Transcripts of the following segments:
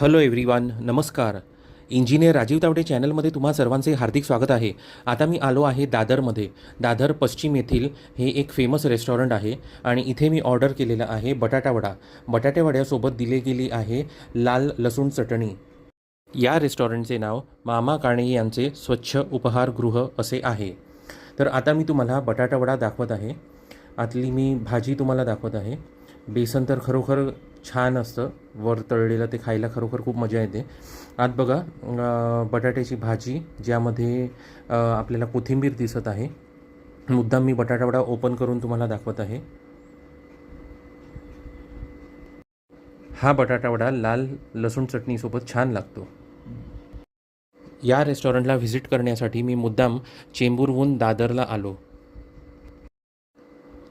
Hello everyone नमस्कार. Engineer Rajiv Tawde चॅनलमध्ये तुम्हा सर्वांचे हार्दिक स्वागत आहे. आता मी आलो आहे दादरमध्ये. दादर पश्चिम येथील हे एक फेमस रेस्टॉरंट आहे आणि इथे मी ऑर्डर केलेलं आहे बटाटावडा बटाट्यावड्यासोबत दिली गेली आहे लाल लसूण चटणी. या रेस्टॉरंटचे नाव मामा काणे यांचे स्वच्छ उपहारगृह असे आहे. तर आता मी तुम्हाला बटाटावडा दाखवत आहे. आतली मी भाजी तुम्हाला दाखवत आहे. बेसन तर खरोखर छान असतं. वर तळलेलं ते खायला खरोखर खूप मजा येते. आत बघा बटाट्याची भाजी ज्यामध्ये आपल्याला कोथिंबीर दिसत आहे. मुद्दाम मी बटाटावडा ओपन करून तुम्हाला दाखवत आहे. हा बटाटावडा लाल लसूण चटणीसोबत छान लागतो. या रेस्टॉरंटला व्हिजिट करण्यासाठी मी मुद्दाम चेंबूरहून दादरला आलो.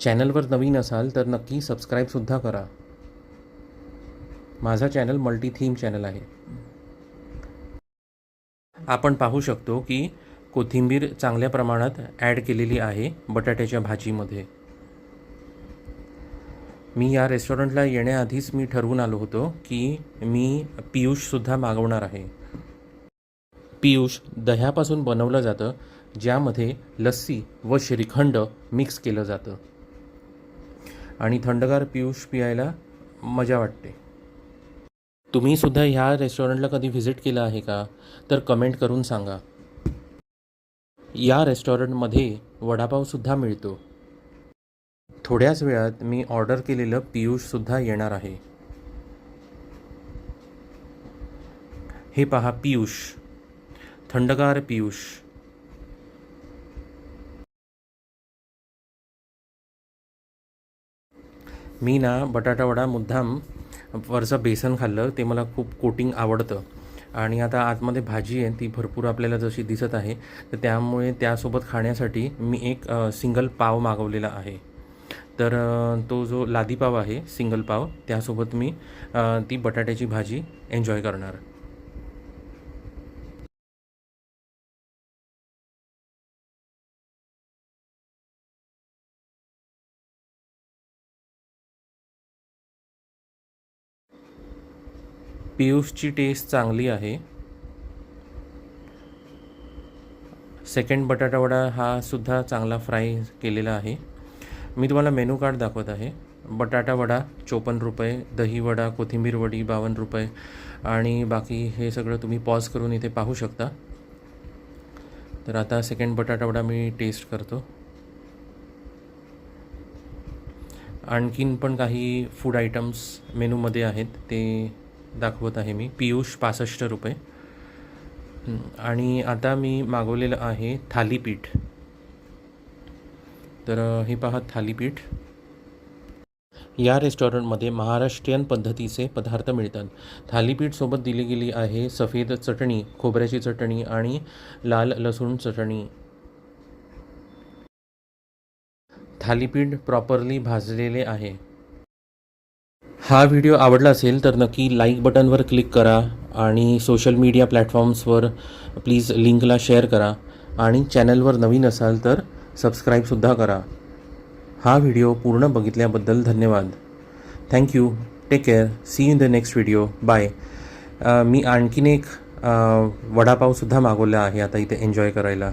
चॅनलवर नवीन असाल तर नक्की सबस्क्राईबसुद्धा करा. माझा चॅनल मल्टी थीम चॅनल आहे. आपण पाहू शकतो की कोथिंबीर चांगल्या प्रमाणात ॲड केलेली आहे बटाट्याच्या भाजीमध्ये. मी या रेस्टॉरंटला येण्याआधीच मी ठरवून आलो होतो की मी पियुषसुद्धा मागवणार आहे. पियुष दह्यापासून बनवलं जातं ज्यामध्ये लस्सी व श्रीखंड मिक्स केलं जातं. आणि थंडगार पियुष पियायला मजा वाटते. तुम्ही सुद्धा ह्या रेस्टॉरंटला कधी व्हिजिट केलं आहे का? तर कमेंट करून सांगा. या रेस्टॉरंटमध्ये वडापावसुद्धा मिळतो. थोड्याच वेळात मी ऑर्डर केलेलं पियुषसुद्धा येणार आहे. हे पहा पियुष. थंडगार पियुष. मी ना बटाटावडा मुद्दाम वरचं बेसन खाल्लं ते मला खूप कोटिंग आवडतं. आणि आता आतमध्ये भाजी आहे ती भरपूर आपल्याला जशी दिसत आहे तर त्यामुळे त्यासोबत खाण्यासाठी मी एक सिंगल पाव मागवलेला आहे. तर तो जो लादी पाव आहे सिंगल पाव त्यासोबत मी ती बटाट्याची भाजी एन्जॉय करणार. पियुषची टेस्ट चांगली आहे. सेकंड बटाटावडा हा सुद्धा चांगला फ्राय केलेला आहे. मी तुम्हाला मेनू कार्ड दाखवत आहे. बटाटा वडा चोपन्न रुपये दही वडा कोथिंबीर वडी बावन्न रुपये आणि बाकी हे सगळं तुम्ही पॉज करून इथे पाहू शकता. तर आता सेकंड बटाटा वडा मी टेस्ट करतो. आणखीन पण काही फूड आयटम्स मेनूमध्ये आहेत. ते दाखवत आहे मी. पियुष पासष्ट रुपये. आणि आता मी मागवलेलं आहे थालीपीठ. तर हे पहा थालीपीठ. या रेस्टॉरंटमध्ये महाराष्ट्रीयन पद्धतीचे पदार्थ मिळतात. थालीपीठसोबत दिली गेली आहे सफेद चटणी खोबऱ्याची चटणी आणि लाल लसूण चटणी. थालीपीठ प्रॉपरली भाजलेले आहे. हा व्हिडिओ आवडला असेल तर नक्की लाईक बटनवर क्लिक करा आणि सोशल मीडिया प्लॅटफॉर्म्सवर प्लीज लिंकला शेअर करा आणि चॅनलवर नवीन असाल तर सबस्क्राईबसुद्धा करा. हा व्हिडिओ पूर्ण बघितल्याबद्दल धन्यवाद. Thank you take care see in the next video bye मी आणखीन एक वडापावसुद्धा मागवला आहे आता इथे एन्जॉय करायला.